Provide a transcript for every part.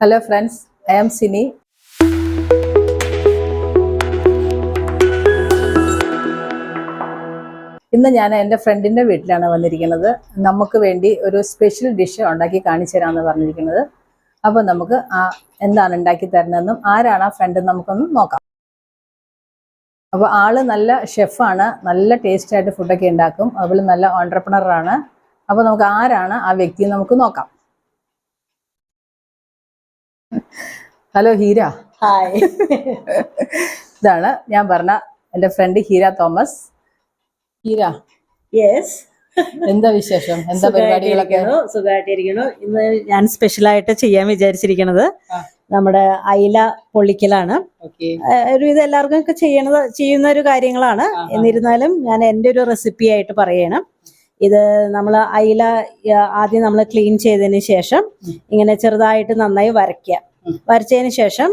Hello friends I am Sini ഇന്ന് ഞാൻ എന്റെ ഫ്രണ്ടിന്റെ വീട്ടിലാണ് വന്നിരിക്കുന്നത്. നമുക്ക് വേണ്ടി ഒരു സ്പെഷ്യൽ ഡിഷ് ഉണ്ടാക്കി കാണിച്ചു തരാമെന്ന് പറഞ്ഞിരിക്കുന്നത്. അപ്പോൾ നമുക്ക് ആ എന്താണ് ഉണ്ടാക്കി തരുന്നതെന്നും ആരാണ് ആ ഫ്രണ്ട് നമുക്കൊന്ന് നോക്കാം. അപ്പോൾ ആൾ നല്ല ഷെഫാണ് നല്ല ടേസ്റ്റായിട്ട് ഫുഡൊക്കെ ഉണ്ടാക്കും. അതുപോലെ നല്ല ഓണ്ടർപ്രണറാണ് അപ്പോൾ നമുക്ക് ആരാണ് ആ വ്യക്തി നമുക്ക് നോക്കാം. ഹലോ ഹീര ഹായ് ഇതാണ് ഞാൻ പറഞ്ഞ എന്റെ ഫ്രണ്ട് ഹീര തോമസ്. ഹീര. യെസ് എന്താ വിശേഷം? എന്താ പരിപാടികളൊക്കെ? സുഖമായിട്ടിരിക്കുന്നു. ഇന്ന് ഞാൻ സ്പെഷ്യലായിട്ട് ചെയ്യാൻ വിചാരിച്ചിരിക്കുന്നത് നമ്മുടെ അയില പൊള്ളിക്കലാണ്. ഒരു ഇത് എല്ലാവർക്കും ഒക്കെ ചെയ്യണത് ചെയ്യുന്ന ഒരു കാര്യങ്ങളാണ്. എന്നിരുന്നാലും ഞാൻ എന്റെ ഒരു റെസിപ്പി ആയിട്ട് പറയണം. ഇത് നമ്മൾ അയില ആദ്യം നമ്മൾ ക്ലീൻ ചെയ്തതിന് ശേഷം ഇങ്ങനെ ചെറുതായിട്ട് നന്നായി വരയ്ക്കുക. വരച്ചതിന് ശേഷം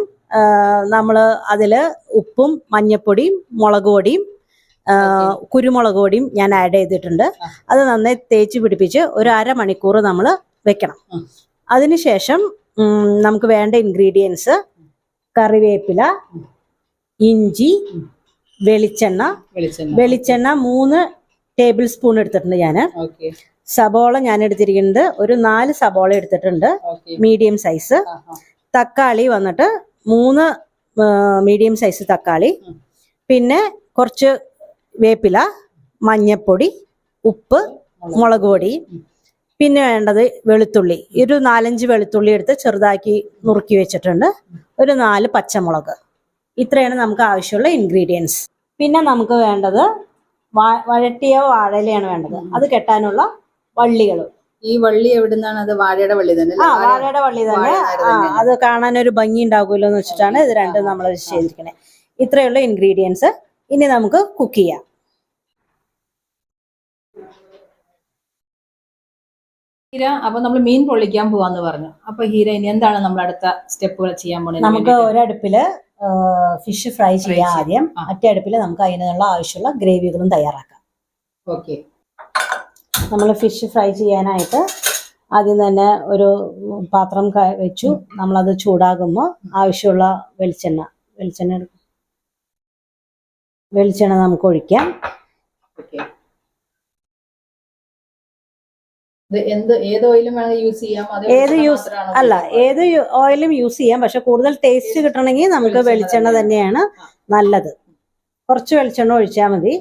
നമ്മൾ അതിൽ ഉപ്പും മഞ്ഞപ്പൊടിയും മുളക് പൊടിയും കുരുമുളക് പൊടിയും ഞാൻ ആഡ് ചെയ്തിട്ടുണ്ട്. അത് നന്നായി തേച്ച് പിടിപ്പിച്ച് ഒരു അരമണിക്കൂർ നമ്മൾ വെക്കണം. അതിനുശേഷം നമുക്ക് വേണ്ട ഇൻഗ്രീഡിയൻസ് കറിവേപ്പില ഇഞ്ചി വെളിച്ചെണ്ണ വെളിച്ചെണ്ണ. വെളിച്ചെണ്ണ മൂന്ന് ടേബിൾ സ്പൂൺ എടുത്തിട്ടുണ്ട് ഞാൻ സബോള ഞാൻ എടുത്തിരിക്കുന്നത് ഒരു നാല് സബോള എടുത്തിട്ടുണ്ട്. മീഡിയം സൈസ് തക്കാളി വന്നിട്ട് മൂന്ന് മീഡിയം സൈസ് തക്കാളി. പിന്നെ കുറച്ച് വേപ്പില മഞ്ഞപ്പൊടി ഉപ്പ് മുളക് പൊടി. പിന്നെ വേണ്ടത് വെളുത്തുള്ളി. ഒരു നാലഞ്ച് വെളുത്തുള്ളി എടുത്ത് ചെറുതാക്കി നുറുക്കി വെച്ചിട്ടുണ്ട്. ഒരു നാല് പച്ചമുളക്. ഇത്രയാണ് നമുക്ക് ആവശ്യമുള്ള ഇൻഗ്രീഡിയൻസ് പിന്നെ നമുക്ക് വേണ്ടത് വഴട്ടിയ വാഴയിലയാണ് വേണ്ടത്. അത് കെട്ടാനുള്ള വള്ളികൾ. ഈ വള്ളി എവിടുന്നാണ്? അത് വാഴയുടെ വള്ളി തന്നെ ആ? വാഴയുടെ വള്ളി തന്നെ. ആ അത് കാണാൻ ഒരു ഭംഗി ഉണ്ടാകുമല്ലോ എന്ന് വെച്ചിട്ടാണ് ഇത് രണ്ടും നമ്മൾ ചെയ്തിരിക്കുന്നത് ഇത്രയുള്ള ഇൻഗ്രീഡിയൻസ് ഇനി നമുക്ക് കുക്ക് ചെയ്യാം. ഹീര അപ്പൊ നമ്മൾ മീൻ പൊള്ളിക്കാൻ പോവാന്ന് പറഞ്ഞു. അപ്പൊ ഹീര ഇനി എന്താണ് നമ്മൾ അടുത്ത സ്റ്റെപ്പുകൾ ചെയ്യാൻ പോകുന്നത് നമുക്ക് ഒരടുപ്പിൽ ഫിഷ് ഫ്രൈ ചെയ്യാം. ആദ്യം. മറ്റേ അടുപ്പിൽ നമുക്ക് അതിനുള്ള ആവശ്യമുള്ള ഗ്രേവികളും തയ്യാറാക്കാം. ഓക്കെ നമ്മൾ ഫിഷ് ഫ്രൈ ചെയ്യാനായിട്ട് ആദ്യം തന്നെ ഒരു പാത്രം വെച്ചു. നമ്മളത് ചൂടാകുമ്പോൾ ആവശ്യമുള്ള വെളിച്ചെണ്ണ വെളിച്ചെണ്ണ വെളിച്ചെണ്ണ നമുക്ക് ഒഴിക്കാം. എന്ത് ഏത് ഓയിലും യൂസ് ചെയ്യാം. ഏത് യൂസ് അല്ല ഏത് ഓയിലും യൂസ് ചെയ്യാം. പക്ഷെ കൂടുതൽ ടേസ്റ്റ് കിട്ടണമെങ്കിൽ നമുക്ക് വെളിച്ചെണ്ണ തന്നെയാണ്. നല്ലത്. കുറച്ച് വെളിച്ചെണ്ണ ഒഴിച്ചാൽ മതി.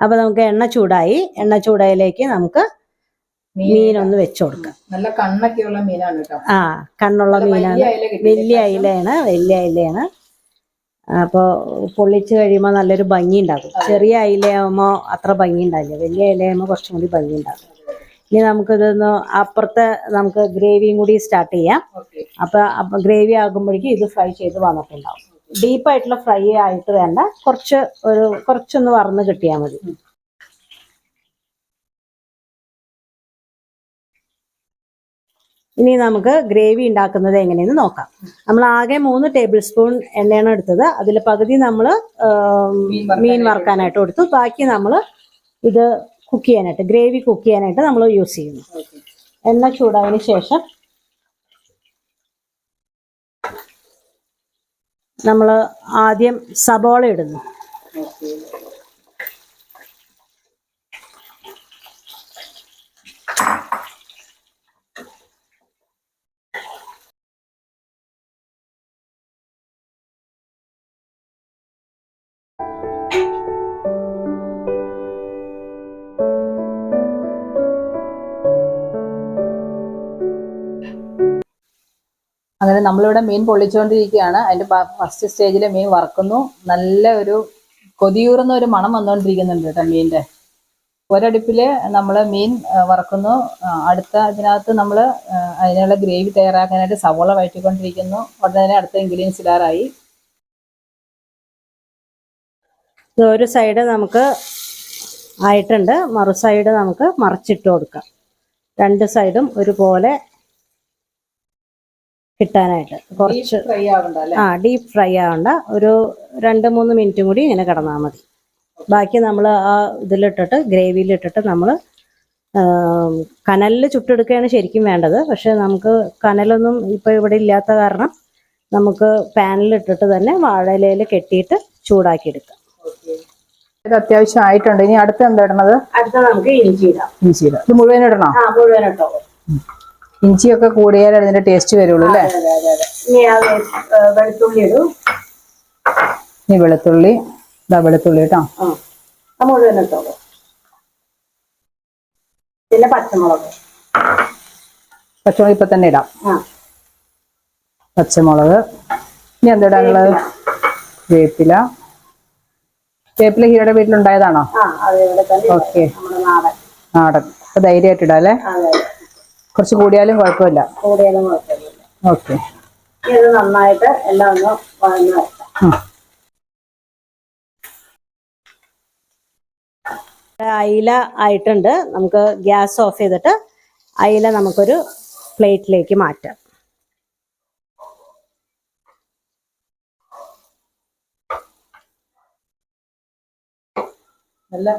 അപ്പൊ നമുക്ക് എണ്ണ ചൂടായി. എണ്ണ ചൂടായിലേക്ക് നമുക്ക് മീനൊന്ന് വെച്ചു കൊടുക്കാം. നല്ല കണ്ണൊക്കെയുള്ള മീനാണ് കേട്ടോ. ആ കണ്ണുള്ള മീനാണ്. വലിയ അയില വലിയ അയിലയാണ് വലിയ അയിലയാണ്. അപ്പോൾ പൊള്ളിച്ച് കഴിയുമ്പോൾ നല്ലൊരു ഭംഗി ഉണ്ടാകും. ചെറിയ അയിലയാകുമ്പോൾ അത്ര ഭംഗി ഉണ്ടാവില്ല. വലിയ അയിലയാകുമ്പോൾ കുറച്ചും കൂടി ഭംഗി ഉണ്ടാകും. ഇനി നമുക്കിതൊന്ന് അപ്പുറത്തെ നമുക്ക് ഗ്രേവിയും കൂടി സ്റ്റാർട്ട് ചെയ്യാം. ഓക്കെ. അപ്പൊ അപ്പൊ ഗ്രേവി ആകുമ്പോഴേക്കും ഇത് ഫ്രൈ ചെയ്ത് വന്നിട്ടുണ്ടാവും. ഡീപ്പായിട്ടുള്ള ഫ്രൈ ആയിട്ട് വേണ്ട. കുറച്ച് ഒരു കുറച്ചൊന്ന് വറന്ന് കിട്ടിയാൽ മതി. ഇനി നമുക്ക് ഗ്രേവി ഉണ്ടാക്കുന്നത് എങ്ങനെയെന്ന് നോക്കാം. നമ്മൾ ആകെ മൂന്ന് ടേബിൾ സ്പൂൺ എണ്ണയാണ് എടുത്തത്. അതിൽ പകുതി നമ്മൾ മീൻ വറുക്കാനായിട്ട് കൊടുത്തു ബാക്കി നമ്മൾ ഇത് കുക്ക് ചെയ്യാനായിട്ട് ഗ്രേവി കുക്ക് ചെയ്യാനായിട്ട് നമ്മൾ യൂസ് ചെയ്യുന്നു. എണ്ണ ചൂടായതിനു ശേഷം നമ്മൾ ആദ്യം സബോള ഇടുന്നു. അങ്ങനെ നമ്മളിവിടെ മീൻ പൊള്ളിച്ചുകൊണ്ടിരിക്കുകയാണ് അതിന്റെ ഫസ്റ്റ് സ്റ്റേജിൽ മീൻ വറക്കുന്നു. നല്ല ഒരു കൊതിയൂറുന്ന ഒരു മണം വന്നുകൊണ്ടിരിക്കുന്നുണ്ട് കേട്ടോ മീനിന്റെ ഒരടുപ്പിൽ നമ്മൾ മീൻ വറക്കുന്നു. അടുത്ത അതിനകത്ത് നമ്മൾ അതിനുള്ള ഗ്രേവി തയ്യാറാക്കാനായിട്ട് സവോള വഴറ്റിക്കൊണ്ടിരിക്കുന്നു. ഉടനെ തന്നെ അടുത്ത ഇൻഗ്രീഡിയൻസ് ഇടാറായി. ഒരു സൈഡ് നമുക്ക് ആയിട്ടുണ്ട്. മറു സൈഡ് നമുക്ക് മറിച്ചിട്ട് കൊടുക്കാം. രണ്ട് സൈഡും ഒരുപോലെ കിട്ടാനായിട്ട്. കുറച്ച് ഫ്രൈ ആവണ്ട അല്ലേ? ആ ഡീപ്പ് ഫ്രൈ ആവണ്ട. ഒരു രണ്ട് മൂന്ന് മിനിറ്റും കൂടി ഇങ്ങനെ കിടന്നാൽ മതി. ബാക്കി നമ്മൾ ആ ഇതിലിട്ടിട്ട് ഗ്രേവിയിലിട്ടിട്ട് നമ്മൾ കനലിൽ ചുട്ടെടുക്കുകയാണ് ശരിക്കും വേണ്ടത്. പക്ഷെ നമുക്ക് കനലൊന്നും ഇപ്പോൾ ഇവിടെ ഇല്ലാത്ത കാരണം നമുക്ക് പാനിലിട്ടിട്ട് തന്നെ വാഴയിലയിൽ കെട്ടിയിട്ട് ചൂടാക്കി എടുക്കാം ഇത് അത്യാവശ്യം ആയിട്ടുണ്ട്. ഇനി അടുത്ത് എന്താ ഇടണത് അടുത്ത നമുക്ക് ഇഞ്ചി ഇടാം. ഇഞ്ചിയില ഇത് മുഴുവൻ ഇടണോ? ആ മുഴുവൻ ഇട്ടോ ഇഞ്ചിയൊക്കെ കൂടിയാലേ അതിന്റെ ടേസ്റ്റ് വരുള്ളൂ അല്ലേ? വെളുത്തുള്ളി ഇടും. ഇനി വെളുത്തുള്ളി ഇതാ വെളുത്തുള്ളി കേട്ടോ. മുഴുവൻ ഇട്ടോളൂ. പിന്നെ പച്ചമുളക്. പച്ചമുളക് ഇപ്പൊ തന്നെ ഇടാം. പച്ചമുളക്. ഇനി എന്താ ഇടാനുള്ളത് വേപ്പില. വേപ്പില ഹീരോയുടെ വീട്ടിലുണ്ടായതാണോ? ഓക്കെ. നാടൻ. അപ്പൊ ധൈര്യമായിട്ട് ഇടാം അല്ലേ? അതെ. കുറച്ച് കൂടിയാലും കുഴപ്പമില്ല. കൂടിയാലും കുഴപ്പമില്ല. ഓക്കെ. ഇത് നന്നായിട്ട് എല്ലാം ഒന്ന് വഴന്ന് വെക്കാം അയില ആയിട്ടുണ്ട്. നമുക്ക് ഗ്യാസ് ഓഫ് ചെയ്തിട്ട് അയില നമുക്കൊരു പ്ലേറ്റിലേക്ക് മാറ്റാം. നല്ല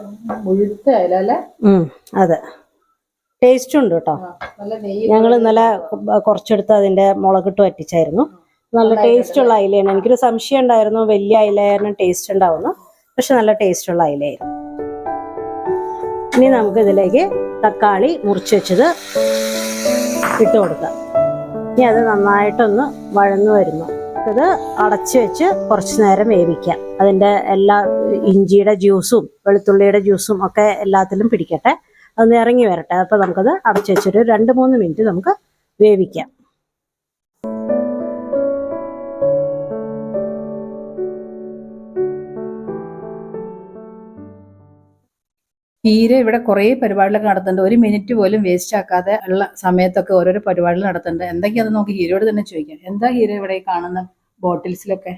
മുഴുത്ത അയില അല്ലേ? അതെ. ടേസ്റ്റ് ഉണ്ട് കേട്ടോ. ഞങ്ങൾ ഇന്നലെ കുറച്ചെടുത്ത് അതിന്റെ മുളകിട്ട് വറ്റിച്ചായിരുന്നു. നല്ല ടേസ്റ്റ് ഉള്ള അയിലയാണ്. എനിക്കൊരു സംശയം ഉണ്ടായിരുന്നു വലിയ അയിലായിരുന്നു ടേസ്റ്റ് ഉണ്ടാവുന്നു. പക്ഷെ നല്ല ടേസ്റ്റ് ഉള്ള അയിലയായിരുന്നു. ഇനി നമുക്ക് ഇതിലേക്ക് തക്കാളി മുറിച്ച് വെച്ചത് ഇട്ട് കൊടുക്കാം. ഇനി അത് നന്നായിട്ടൊന്ന് വഴന്നു വരുന്നു. ഇത് അടച്ച് വെച്ച് കുറച്ച് നേരം വേവിക്കാം. അതിന്റെ എല്ലാ ഇഞ്ചിയുടെ ജ്യൂസും വെളുത്തുള്ളിയുടെ ജ്യൂസും ഒക്കെ എല്ലാത്തിലും പിടിക്കട്ടെ. അതൊന്ന് ഇറങ്ങി വരട്ടെ. അപ്പൊ നമുക്കത് അടച്ചു വെച്ചൊരു രണ്ട് മൂന്ന് മിനിറ്റ് നമുക്ക് വേവിക്കാം. ഹീര ഇവിടെ കുറേ പരിപാടികളൊക്കെ നടത്തുന്നുണ്ട്. ഒരു മിനിറ്റ് പോലും വേസ്റ്റ് ആക്കാതെ ഉള്ള സമയത്തൊക്കെ ഓരോരോ പരിപാടികൾ നടത്തുന്നുണ്ട്. എന്തൊക്കെയാണെന്ന് നമുക്ക് ഹീരോയോട് തന്നെ ചോദിക്കാം. എന്താ ഹീരോ ഇവിടെ ഈ കാണുന്ന ബോട്ടിൽസിലൊക്കെ?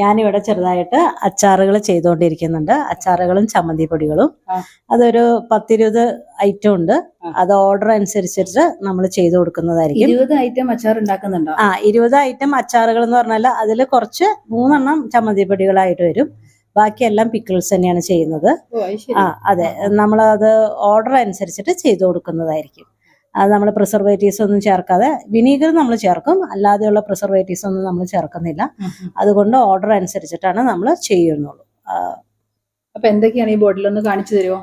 ഞാനിവിടെ ചെറുതായിട്ട് അച്ചാറുകൾ ചെയ്തുകൊണ്ടിരിക്കുന്നുണ്ട്. അച്ചാറുകളും ചമ്മന്തി പൊടികളും. അതൊരു പത്തിരുപത് ഐറ്റം ഉണ്ട്. അത് ഓർഡർ അനുസരിച്ചിട്ട് നമ്മൾ ചെയ്തു കൊടുക്കുന്നതായിരിക്കും. ഇരുപത് ഐറ്റം അച്ചാർ ഉണ്ടാക്കുന്നുണ്ടോ? ആ ഇരുപത് ഐറ്റം അച്ചാറുകൾ എന്ന് പറഞ്ഞാൽ അതിൽ കുറച്ച് മൂന്നെണ്ണം ചമ്മന്തി പൊടികളായിട്ട് വരും. ബാക്കിയെല്ലാം പിക്കിൾസ് തന്നെയാണ് ചെയ്യുന്നത്. ആ അതെ നമ്മൾ അത്. ഓർഡർ അനുസരിച്ചിട്ട് ചെയ്തു കൊടുക്കുന്നതായിരിക്കും. അത് നമ്മൾ പ്രിസർവേറ്റീവ്സ് ഒന്നും ചേർക്കാതെ വിനീഗർ നമ്മൾ ചേർക്കും. അല്ലാതെയുള്ള പ്രിസർവേറ്റീവ്സ് ഒന്നും നമ്മൾ ചേർക്കുന്നില്ല. അതുകൊണ്ട് ഓർഡർ അനുസരിച്ചിട്ടാണ് നമ്മൾ ചെയ്യുന്നുള്ളൂ. അപ്പൊ എന്തൊക്കെയാണ് ഈ ബോട്ടിൽ ഒന്ന് കാണിച്ചു തരുമോ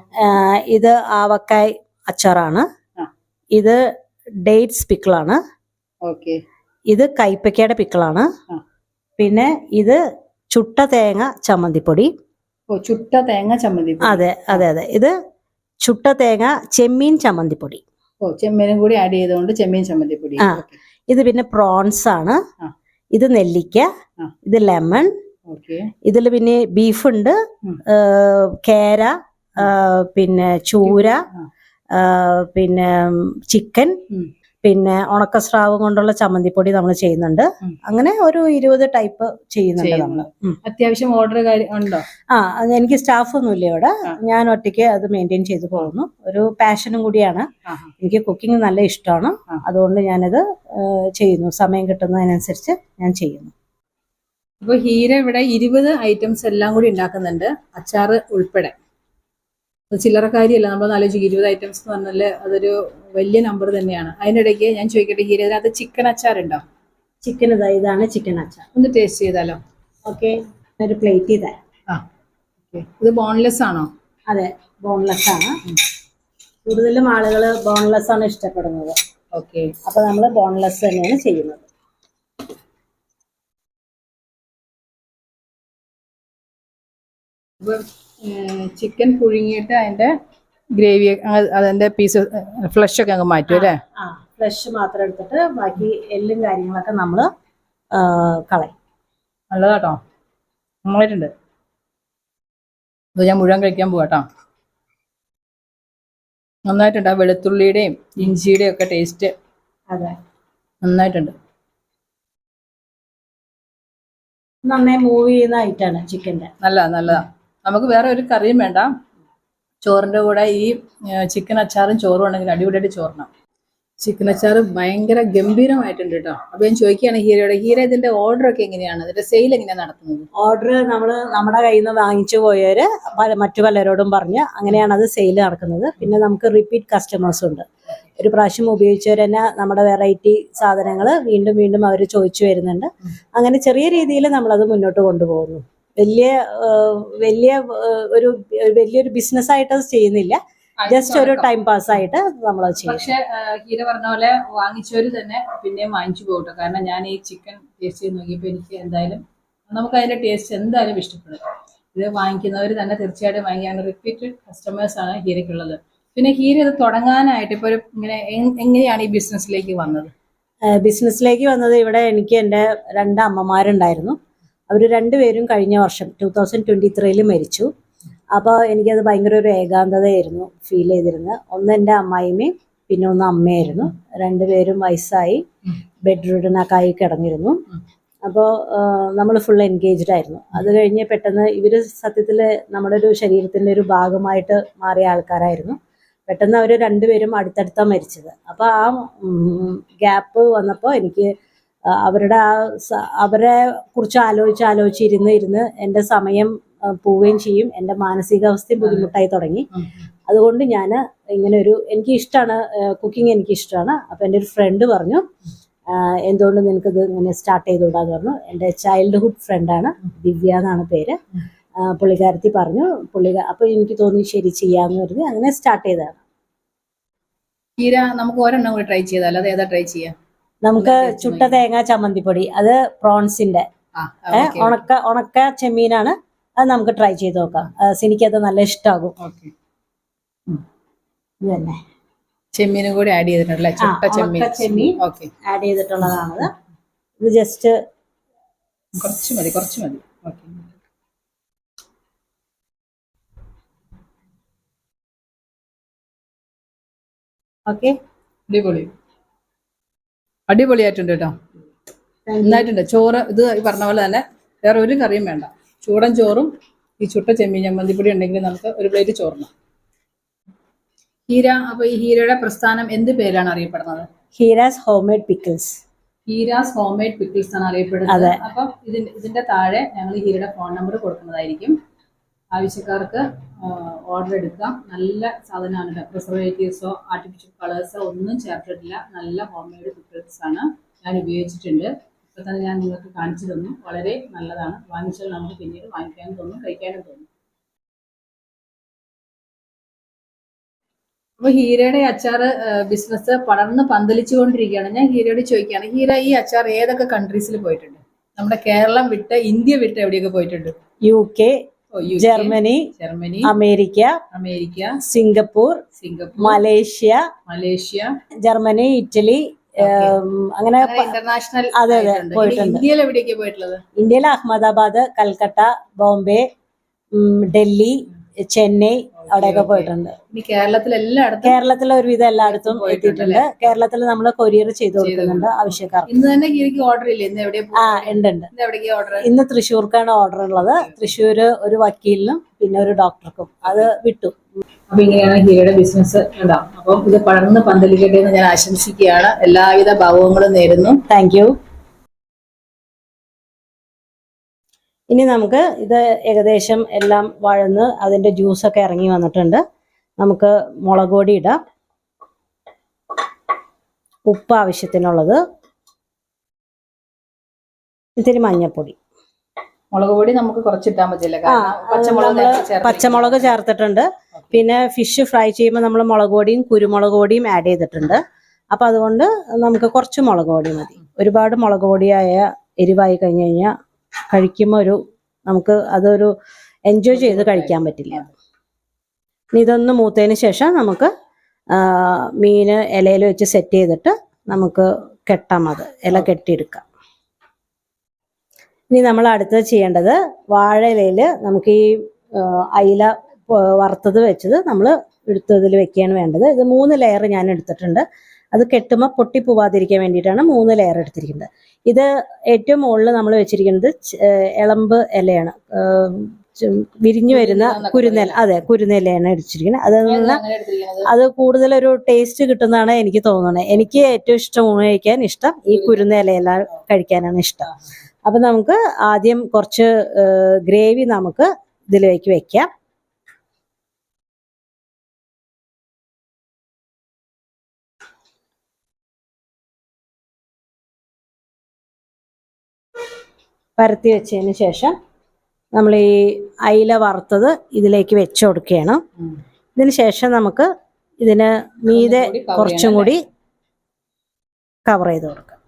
ഇത് ആവക്കായ് അച്ചാറാണ്. ഇത് ഡേറ്റ്സ് പിക്കിളാണ് ഓക്കെ. ഇത് കൈപ്പക്കയുടെ പിക്കിളാണ് പിന്നെ ഇത് ചുട്ട തേങ്ങ ചമ്മന്തിപ്പൊടി. ഓ ചുട്ട തേങ്ങ ചമ്മന്തിപൊടി അതെ അതെ അതെ. ഇത് ചുട്ട തേങ്ങ ചെമ്മീൻ ചമ്മന്തിപ്പൊടി. ഓ ചെമ്മീനും കൂടി ആഡ് ചെയ്തുകൊണ്ട് ചെമ്മീൻ ചമ്മന്തി പൊടി ആ. ഇത് പിന്നെ പ്രോൺസ് ആണ്. ഇത് നെല്ലിക്ക ഇത് ലെമൺ ഇതിൽ പിന്നെ ബീഫ് ഉണ്ട്. കേര പിന്നെ ചൂര പിന്നെ ചിക്കൻ. പിന്നെ ഉണക്ക ഉണക്കസ്രാവ് കൊണ്ടുള്ള ചമ്മന്തിപ്പൊടി നമ്മൾ ചെയ്യുന്നുണ്ട്. അങ്ങനെ ഒരു ഇരുപത് ടൈപ്പ് ചെയ്യുന്നുണ്ട് നമ്മൾ. അത്യാവശ്യം ഓർഡർ ഉണ്ടോ? ആ എനിക്ക് സ്റ്റാഫ് ഒന്നുമില്ല ഇവിടെ. ഞാൻ ഒറ്റയ്ക്ക് അത് മെയിന്റെയിൻ ചെയ്തു പോകുന്നു. ഒരു പാഷനും കൂടിയാണ്. എനിക്ക് കുക്കിംഗ് നല്ല ഇഷ്ടമാണ്. അതുകൊണ്ട് ഞാനത് ചെയ്യുന്നു. സമയം കിട്ടുന്നതിനനുസരിച്ച് ഞാൻ ചെയ്യുന്നു. അപ്പൊ ഹീര ഇവിടെ ഇരുപത് ഐറ്റംസ് എല്ലാം കൂടി ഉണ്ടാക്കുന്നുണ്ട്. അച്ചാറ് ഉൾപ്പെടെ. അത് ചില്ലറ കാര്യമല്ല. നമ്മൾ ആലോചിക്കും ഇരുപത് ഐറ്റംസ് എന്ന് പറഞ്ഞാൽ അതൊരു വലിയ നമ്പർ തന്നെയാണ്. അതിനിടയ്ക്ക് ഞാൻ ചോദിക്കട്ടെ ഹീര അത് ചിക്കൻ അച്ചാർ ഉണ്ടോ? ചിക്കൻ ഇതാ ഇതാണ് ചിക്കൻ അച്ചാർ. ഒന്ന് ടേസ്റ്റ് ചെയ്താലോ? ഓക്കെ ഒരു പ്ലേറ്റ് ചെയ്താൽ ആ ഓക്കെ ഇത് ബോൺലെസ് ആണോ? അതെ ബോൺലെസ് ആണ്. കൂടുതലും ആളുകൾ ബോൺലെസ് ആണ് ഇഷ്ടപ്പെടുന്നത്. ഓക്കെ അപ്പൊ നമ്മൾ ബോൺലെസ് തന്നെയാണ് ചെയ്യുന്നത്. അപ്പൊ ചിക്കൻ പുഴുങ്ങിയിട്ട് അതിന്റെ ഗ്രേവി അതിന്റെ പീസ് ഫ്ലഷ് ഒക്കെ അങ്ങ് മാറ്റും അല്ലേ? ഫ്ലഷ് മാത്രം എടുത്തിട്ട് ബാക്കി എല്ലും കാര്യങ്ങളൊക്കെ നമ്മൾ കളയും. നല്ലതാട്ടോ. നന്നായിട്ടുണ്ട് ഇത് ഞാൻ മുഴുവൻ കഴിക്കാൻ പോവാട്ടോ നന്നായിട്ടുണ്ട്. ആ വെളുത്തുള്ളിയുടെയും ഇഞ്ചിയുടെയും ഒക്കെ ടേസ്റ്റ് അതെ. നന്നായിട്ടുണ്ട്. നന്നായി മൂവ് ചെയ്യുന്ന ഐറ്റാണ് ചിക്കന്റെ നല്ലതാ നല്ലതാ. നമുക്ക് വേറെ ഒരു കറിയും വേണ്ട. ചോറിന്റെ കൂടെ ഈ ചിക്കൻ അച്ചാറും ചോറും ഉണ്ടെങ്കിൽ അടിപൊളിയായിട്ട് ചോറിനാം. ചിക്കൻ അച്ചാർ ഭയങ്കര ഗംഭീരമായിട്ടുണ്ട് കേട്ടോ അപ്പൊ ഞാൻ ചോദിക്കുകയാണ് ഹീരയുടെ ഹീര ഇതിന്റെ ഓർഡർ ഒക്കെ എങ്ങനെയാണ്? ഇതിന്റെ സെയിൽ എങ്ങനെയാണ് നടത്തുന്നത്? ഓർഡർ നമ്മൾ നമ്മുടെ കയ്യിൽ നിന്ന് വാങ്ങിച്ചു പോയവര് മറ്റു പലരോടും പറഞ്ഞ് അങ്ങനെയാണ് അത് സെയിൽ നടക്കുന്നത്. പിന്നെ നമുക്ക് റിപ്പീറ്റ് കസ്റ്റമേഴ്സ് ഉണ്ട്. ഒരു പ്രാവശ്യം ഉപയോഗിച്ചവർ തന്നെ നമ്മുടെ വെറൈറ്റി സാധനങ്ങൾ വീണ്ടും വീണ്ടും അവർ ചോദിച്ചു വരുന്നുണ്ട്. അങ്ങനെ ചെറിയ രീതിയിൽ നമ്മളത് മുന്നോട്ട് കൊണ്ടുപോകുന്നു. വലിയ വലിയ ഒരു വലിയൊരു ബിസിനസ് ആയിട്ട് അത് ചെയ്യുന്നില്ല. ജസ്റ്റ് ഒരു ടൈം പാസ് ആയിട്ട് നമ്മൾ ചെയ്യും. പക്ഷെ ഹീര പറഞ്ഞ പോലെ വാങ്ങിച്ചവര് തന്നെ പിന്നെയും വാങ്ങിച്ചു പോകട്ടോ. കാരണം ഞാൻ ഈ ചിക്കൻ ടേസ്റ്റ് ചെയ്ത് നോക്കിയപ്പോൾ എനിക്ക് എന്തായാലും നമുക്ക് അതിന്റെ ടേസ്റ്റ് എന്തായാലും ഇഷ്ടപ്പെടും. ഇത് വാങ്ങിക്കുന്നവർ തന്നെ തീർച്ചയായിട്ടും വാങ്ങിക്കാൻ റിപ്പീറ്റഡ് കസ്റ്റമേഴ്സ് ആണ് ഹീരക്കുള്ളത് പിന്നെ ഹീര ഇത് തുടങ്ങാനായിട്ട് ഇപ്പൊ ഇങ്ങനെ എങ്ങനെയാണ് ഈ ബിസിനസ്സിലേക്ക് വന്നത്? ബിസിനസ്സിലേക്ക് വന്നത് ഇവിടെ എനിക്ക് എന്റെ രണ്ട് അമ്മമാരുണ്ടായിരുന്നു. അവർ രണ്ടുപേരും കഴിഞ്ഞ വർഷം ടു തൗസൻഡ് ട്വന്റി ത്രീയിൽ മരിച്ചു. അപ്പോൾ എനിക്കത് ഭയങ്കര ഒരു ഏകാന്തതയായിരുന്നു ഫീൽ ചെയ്തിരുന്നത്. ഒന്ന് എന്റെ അമ്മായിമ്മയും പിന്നെ ഒന്ന് അമ്മയായിരുന്നു. രണ്ടുപേരും വയസ്സായി ബെഡ്റൂഡിനൊക്കെ ആയി കിടന്നിരുന്നു. അപ്പോൾ നമ്മൾ ഫുൾ എൻഗേജ്ഡ് ആയിരുന്നു. അത് കഴിഞ്ഞ് പെട്ടെന്ന് ഇവർ സത്യത്തിൽ നമ്മുടെ ഒരു ശരീരത്തിന്റെ ഒരു ഭാഗമായിട്ട് മാറിയ ആൾക്കാരായിരുന്നു. പെട്ടെന്ന് അവർ രണ്ടുപേരും അടുത്തടുത്താണ് മരിച്ചത്. അപ്പോൾ ആ ഗ്യാപ്പ് വന്നപ്പോൾ എനിക്ക് അവരുടെ ആ അവരെ കുറിച്ച് ആലോചിച്ച് ആലോചിച്ചിരുന്ന് ഇരുന്ന് എന്റെ സമയം പോവുകയും ചെയ്യും. എന്റെ മാനസികാവസ്ഥയും ബുദ്ധിമുട്ടായി തുടങ്ങി. അതുകൊണ്ട് ഞാൻ ഇങ്ങനെ ഒരു എനിക്ക് ഇഷ്ടമാണ് കുക്കിംഗ് എനിക്ക് ഇഷ്ടമാണ് അപ്പോൾ എന്റെ ഒരു ഫ്രണ്ട് പറഞ്ഞു എന്തുകൊണ്ട് നിനക്കിത് ഇങ്ങനെ സ്റ്റാർട്ട് ചെയ്തുകൂടാന്ന് പറഞ്ഞു. എന്റെ ചൈൽഡ്ഹുഡ് ഫ്രണ്ടാണ് ദിവ്യ എന്നാണ് പേര്. പുള്ളിക്കാരത്തി പറഞ്ഞു പുള്ളിക്കാർ അപ്പോൾ എനിക്ക് തോന്നി ശരി ചെയ്യാമെന്ന് പറഞ്ഞ് അങ്ങനെ സ്റ്റാർട്ട് ചെയ്തതാണ്. ഹീര നമുക്ക് ഒരെണ്ണം കൂടി ട്രൈ ചെയ്താലോ? അത് ഏതാ ട്രൈ ചെയ്യാം? നമുക്ക് ചുട്ട തേങ്ങ ചമ്മന്തിപ്പൊടി അത് പ്രോൺസിന്റെ. ഉണക്ക ഉണക്ക ചെമ്മീനാണ്. അത് നമുക്ക് ട്രൈ ചെയ്ത് നോക്കാം. സിനിക്കത് നല്ല ഇഷ്ടമാകും ഓക്കെ. ഇത് തന്നെ. ചെമ്മീനും കൂടി ആഡ് ചെയ്തിട്ടുണ്ടല്ലേ? ചുട്ട ചെമ്മീൻ. ഉണക്ക ചെമ്മീൻ. ആഡ് ചെയ്തിട്ടുള്ളതാണത്. ഇത് ജസ്റ്റ് കുറച്ച് മതി കുറച്ച് മതി. ഓക്കെ. ഓക്കെ. അടിപൊളി. അടിപൊളിയായിട്ടുണ്ട് കേട്ടോ. നന്നായിട്ടുണ്ട്. ചോറ് ഇത് പറഞ്ഞ പോലെ തന്നെ വേറെ ഒരു കറിയും വേണ്ട. ചൂടൻ ചോറും ഈ ചുട്ട ചെമ്മീൻ ചമ്മന്തിപ്പൊടി ഉണ്ടെങ്കിൽ നമുക്ക് ഒരു പ്ലേറ്റ് ചോറിന്. ഹീര അപ്പൊ ഈ ഹീരയുടെ പ്രസ്ഥാനം എന്ത് പേരാണ് അറിയപ്പെടുന്നത്? Heera's homemade pickles. Heera's homemade pickles ആണ് അറിയപ്പെടുന്നത്. അപ്പൊ ഇതിന്റെ ഇതിന്റെ താഴെ ഞങ്ങൾ ഹീരയുടെ ഫോൺ നമ്പർ കൊടുക്കുന്നതായിരിക്കും. ആവശ്യക്കാർക്ക് ഓർഡർ എടുക്കാം. നല്ല സാധനമാണ് പ്രിസർവേറ്റീവ്സോ ആർട്ടിഫിഷ്യൽ കളേഴ്സോ ഒന്നും ചേർത്തിട്ടില്ല. നല്ല ഹോം മെയ്ഡ് പിക്കിൾസ് ആണ് ഞാൻ ഉപയോഗിച്ചിട്ടുണ്ട്. ഇപ്പൊ തന്നെ ഞാൻ നിങ്ങൾക്ക് കാണിച്ചു തന്നു. വളരെ നല്ലതാണ്. വാങ്ങിച്ചാൽ നമുക്ക് പിന്നീട് വാങ്ങിക്കാനും തോന്നും കഴിക്കാനും തോന്നും. അപ്പൊ ഹീരയുടെ അച്ചാർ ബിസിനസ് പടർന്ന് പന്തലിച്ചുകൊണ്ടിരിക്കുകയാണ്. ഞാൻ ഹീരയോട് ചോദിക്കുകയാണ് ഹീര ഈ അച്ചാർ ഏതൊക്കെ കൺട്രീസിൽ പോയിട്ടുണ്ട്? നമ്മുടെ കേരളം വിട്ട് ഇന്ത്യ വിട്ട് എവിടെയൊക്കെ പോയിട്ടുണ്ട്? U K, Germany Germany America America Singapore Singapore Malaysia Malaysia Germany Italy അങ്ങനെ ഇന്റർനാഷണൽ അതെ, അതെ, പോയിട്ടുണ്ട്. ഇന്ത്യയിൽ എവിടെയൊക്കെ പോയിട്ടുള്ളത്? ഇന്ത്യയിൽ അഹമ്മദാബാദ് കൽക്കട്ട ബോംബെ ഡൽഹി ചെന്നൈ അവിടെയൊക്കെ പോയിട്ടുണ്ട്. കേരളത്തിലെല്ലായിടത്തും കേരളത്തിലെ ഒരുവിധം എല്ലായിടത്തും പോയിട്ടുണ്ട് എത്തിയിട്ടുണ്ട്. കേരളത്തിൽ നമ്മൾ കൊറിയർ ചെയ്തു കൊടുക്കുന്നുണ്ട് ആവശ്യക്കാർക്ക്. ഇന്ന് തന്നെ ഓർഡർ ഇല്ല? ആ? ഉണ്ട് ഉണ്ട്. ഇന്ന് തൃശ്ശൂർക്കാണ് ഓർഡർ ഉള്ളത്. തൃശ്ശൂര് ഒരു വക്കീലിനും പിന്നെ ഒരു ഡോക്ടർക്കും അത് വിട്ടു. അപ്പൊ ഇങ്ങനെയാണ് ഹീരയുടെ ബിസിനസ് ഉണ്ടാവും അപ്പം ഇത് പടർന്ന് പന്തലിക്കട്ടെ എന്ന് ഞാൻ ആശംസിക്കുകയാണ്. എല്ലാവിധ ഭാവങ്ങളും നേരുന്നു. താങ്ക് ഇനി നമുക്ക് ഇത് ഏകദേശം എല്ലാം വഴന്ന് അതിന്റെ ജ്യൂസൊക്കെ ഇറങ്ങി വന്നിട്ടുണ്ട്. നമുക്ക് മുളക് പൊടി ഇടാം. ഉപ്പ് ആവശ്യത്തിനുള്ളത്. ഇത്തിരി മഞ്ഞൾപ്പൊടി മുളക് പൊടി നമുക്ക് കുറച്ചിട്ടാൽ മതിയല്ലേ? പച്ചമുളക് ചേർത്തിട്ടുണ്ട്. പിന്നെ ഫിഷ് ഫ്രൈ ചെയ്യുമ്പോൾ നമ്മൾ മുളക് പൊടിയും കുരുമുളക് പൊടിയും ആഡ് ചെയ്തിട്ടുണ്ട്. അപ്പൊ അതുകൊണ്ട് നമുക്ക് കുറച്ച് മുളക് പൊടി മതി. ഒരുപാട് മുളക് പൊടിയായ എരിവായി കഴിഞ്ഞു കഴിഞ്ഞാൽ കഴിക്കുമ്പോൾ ഒരു നമുക്ക് അതൊരു എൻജോയ് ചെയ്ത് കഴിക്കാൻ പറ്റില്ല. ഇനി ഇതൊന്ന് മൂത്തതിന് ശേഷം നമുക്ക് മീൻ മീന് ഇലയിൽ വെച്ച് സെറ്റ് ചെയ്തിട്ട് നമുക്ക് കെട്ടാം അത്. ഇല കെട്ടിയെടുക്കാം. ഇനി നമ്മൾ അടുത്തത് ചെയ്യേണ്ടത് വാഴയിലയിൽ നമുക്ക് ഈ അയില വറുത്തത് വെച്ചത് നമ്മൾ എടുത്തതിൽ വെക്കുകയാണ് വേണ്ടത്. ഇത് മൂന്ന് ലെയർ ഞാൻ എടുത്തിട്ടുണ്ട്. അത് കെട്ടുമ്പോൾ പൊട്ടിപ്പോവാതിരിക്കാൻ വേണ്ടിയിട്ടാണ് മൂന്ന് ലെയർ എടുത്തിരിക്കുന്നത്. ഇത് ഏറ്റവും മുകളിൽ നമ്മൾ വെച്ചിരിക്കുന്നത് ഇളമ്പ് ഇലയാണ്. വിരിഞ്ഞു വരുന്ന കുരുന്നേല. അതെ കുരുന്നേലയാണ് അടിച്ചിരിക്കുന്നത് അത് അത് കൂടുതൽ കൂടുതലൊരു ടേസ്റ്റ് കിട്ടുന്നതാണ് എനിക്ക് തോന്നുന്നത്. എനിക്ക് ഏറ്റവും ഇഷ്ടം ഉപയോഗിക്കാൻ കഴിക്കാൻ ഇഷ്ടം ഈ കുരുന്നേലയില കഴിക്കാനാണ് ഇഷ്ടം. അപ്പൊ നമുക്ക് ആദ്യം കുറച്ച് ഗ്രേവി നമുക്ക് ഇതിലേക്ക് വെക്കാം. പരത്തി വെച്ചതിന് ശേഷം നമ്മൾ ഈ അയില വറുത്തത് ഇതിലേക്ക് വെച്ച് കൊടുക്കുകയാണ്. ഇതിന് ശേഷം നമുക്ക് ഇതിന് മീതെ കുറച്ചും കൂടി കവർ ചെയ്ത് കൊടുക്കാം.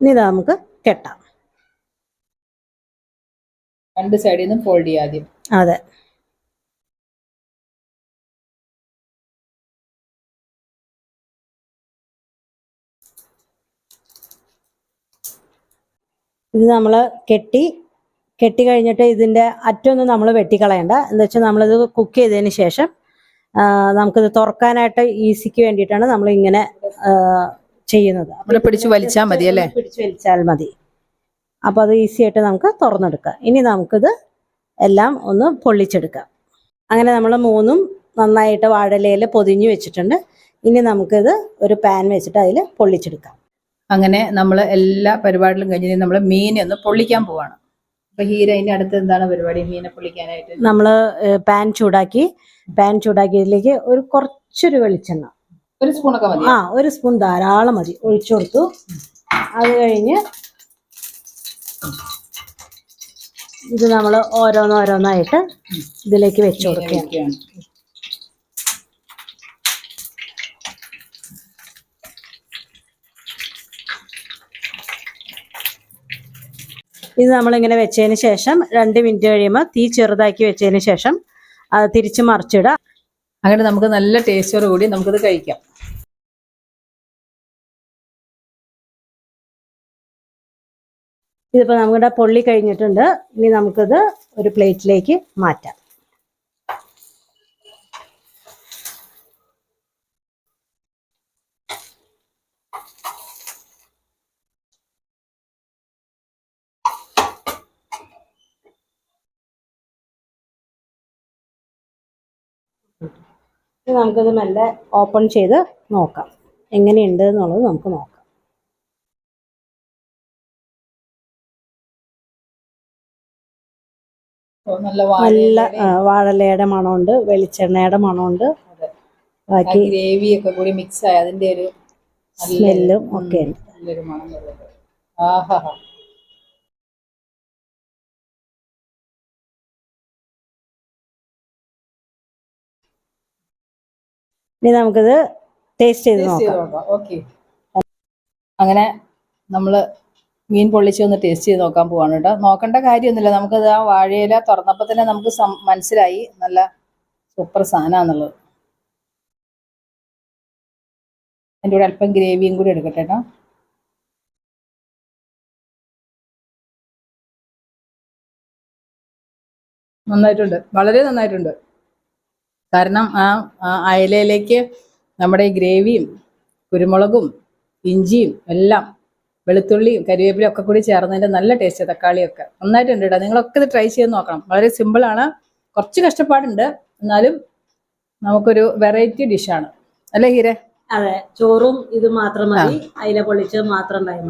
ഇനി ഇത് നമുക്ക് കെട്ടാം. രണ്ട് സൈഡിൽ നിന്നും ഫോൾഡ് ചെയ്യാതെ അതെ. ഇത് നമ്മൾ കെട്ടി കെട്ടി കഴിഞ്ഞിട്ട് ഇതിന്റെ അറ്റൊന്നും നമ്മൾ വെട്ടിക്കളയണ്ട. എന്താ വെച്ചാൽ നമ്മളിത് കുക്ക് ചെയ്തതിന് ശേഷം നമുക്കിത് തുറക്കാനായിട്ട് ഈസിക്ക് വേണ്ടിയിട്ടാണ് നമ്മൾ ഇങ്ങനെ ചെയ്യുന്നത്. പിടിച്ച് വലിച്ചാൽ മതി അല്ലേ? പിടിച്ച് വലിച്ചാൽ മതി. അപ്പോൾ അത് ഈസി ആയിട്ട് നമുക്ക് തുറന്നെടുക്കാം. ഇനി നമുക്കിത് എല്ലാം ഒന്ന് പൊള്ളിച്ചെടുക്കാം. അങ്ങനെ നമ്മൾ മൂന്നും നന്നായിട്ട് വാഴലയിൽ പൊതിഞ്ഞു വെച്ചിട്ടുണ്ട്. ഇനി നമുക്കിത് ഒരു പാൻ വെച്ചിട്ട് അതിൽ പൊള്ളിച്ചെടുക്കാം. അങ്ങനെ നമ്മൾ എല്ലാ പരിപാടികളും കഴിഞ്ഞ് നമ്മൾ മീനെ ഒന്ന് പൊള്ളിക്കാൻ പോവാണ്. അപ്പൊ ഹീര അതിന്റെ അടുത്ത് എന്താണ് പരിപാടി? മീനെ പൊള്ളിക്കാനായിട്ട്. നമ്മൾ പാൻ ചൂടാക്കി പാൻ ചൂടാക്കിയതിലേക്ക് ഒരു കുറച്ചൊരു വെളിച്ചെണ്ണ. ഒരു സ്പൂണൊക്കെ മതി. ആ ഒരു സ്പൂൺ ധാരാളം മതി. ഒഴിച്ചു കൊടുത്തു. അത് കഴിഞ്ഞ് ഇത് നമ്മൾ ഓരോന്നോരോന്നായിട്ട് ഇതിലേക്ക് വെച്ചു കൊടുക്കുകയാണ്. ഇത് നമ്മളിങ്ങനെ വെച്ചതിന് ശേഷം രണ്ട് മിനിറ്റ് കഴിയുമ്പോൾ തീ ചെറുതാക്കി വെച്ചതിന് ശേഷം അത് തിരിച്ച് മറിച്ചിടുക. അങ്ങനെ നമുക്ക് നല്ല ടേസ്റ്റോട് കൂടി നമുക്കിത് കഴിക്കാം. ഇതിപ്പോൾ നമ്മുടെ പൊള്ളി കഴിഞ്ഞിട്ടുണ്ട്. ഇനി നമുക്കിത് ഒരു പ്ലേറ്റിലേക്ക് മാറ്റാം. നമുക്കിത് നല്ല ഓപ്പൺ ചെയ്ത് നോക്കാം. എങ്ങനെയുണ്ട് എന്നുള്ളത് നമുക്ക് നോക്കാം. നല്ല വാഴലയുടെ മണമുണ്ട് വെളിച്ചെണ്ണയുടെ മണമുണ്ട്. ബാക്കി ഗ്രേവി ഒക്കെ കൂടി മിക്സ് ആയി അതിന്റെ ഒരു സ്മെല്ലും ഒക്കെ ഉണ്ട്. നല്ലൊരു മണം ആഹാ ഇനി നമുക്കിത് ടേസ്റ്റ് ചെയ്ത് നോക്കാം. അങ്ങനെ നമ്മൾ മീൻ പൊള്ളിച്ച് ഒന്ന് ടേസ്റ്റ് ചെയ്ത് നോക്കാൻ പോവാണ് കേട്ടോ. നോക്കേണ്ട കാര്യമൊന്നുമില്ല. നമുക്കത് ആ വാഴയില തുറന്നപ്പോൾ തന്നെ നമുക്ക് മനസ്സിലായി. നല്ല സൂപ്പർ സാധനമാണെന്നുള്ളത്. എന്റെ കൂടെ അല്പം ഗ്രേവിയും കൂടി എടുക്കട്ടെ കേട്ടോ. നന്നായിട്ടുണ്ട്. വളരെ നന്നായിട്ടുണ്ട്. കാരണം ആ അയലയിലേക്ക് നമ്മുടെ ഈ ഗ്രേവിയും കുരുമുളകും ഇഞ്ചിയും എല്ലാം വെളുത്തുള്ളിയും കരിവേപ്പിലയും ഒക്കെ കൂടി ചേർന്നതിന്റെ നല്ല ടേസ്റ്റ് തക്കാളിയൊക്കെ. നന്നായിട്ടുണ്ട് കേട്ടോ നിങ്ങളൊക്കെ ഇത് ട്രൈ ചെയ്ത് നോക്കണം. വളരെ സിമ്പിളാണ് കുറച്ച് കഷ്ടപ്പാടുണ്ട്. എന്നാലും നമുക്കൊരു വെറൈറ്റി ഡിഷാണ് അല്ലേ ഹീരെ? അതെ. ചോറും ഇത് മാത്രം മതി. അയില പൊള്ളിച്ചത് മാത്രം മതി.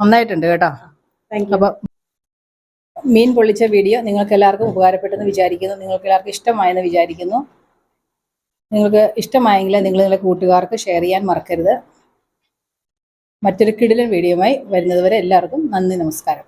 നന്നായിട്ടുണ്ട് കേട്ടോ. അപ്പൊ മീൻ പൊള്ളിച്ച വീഡിയോ നിങ്ങൾക്ക് എല്ലാവർക്കും ഉപകാരപ്പെട്ടെന്ന് വിചാരിക്കുന്നു. നിങ്ങൾക്ക് എല്ലാവർക്കും ഇഷ്ടമായെന്ന് വിചാരിക്കുന്നു. നിങ്ങൾക്ക് ഇഷ്ടമായെങ്കിൽ നിങ്ങൾ നിങ്ങളുടെ കൂട്ടുകാർക്ക് ഷെയർ ചെയ്യാൻ മറക്കരുത്. മറ്റൊരു കിടിലൻ വീഡിയോയുമായി വരുന്നതുവരെ എല്ലാവർക്കും നന്ദി നമസ്കാരം.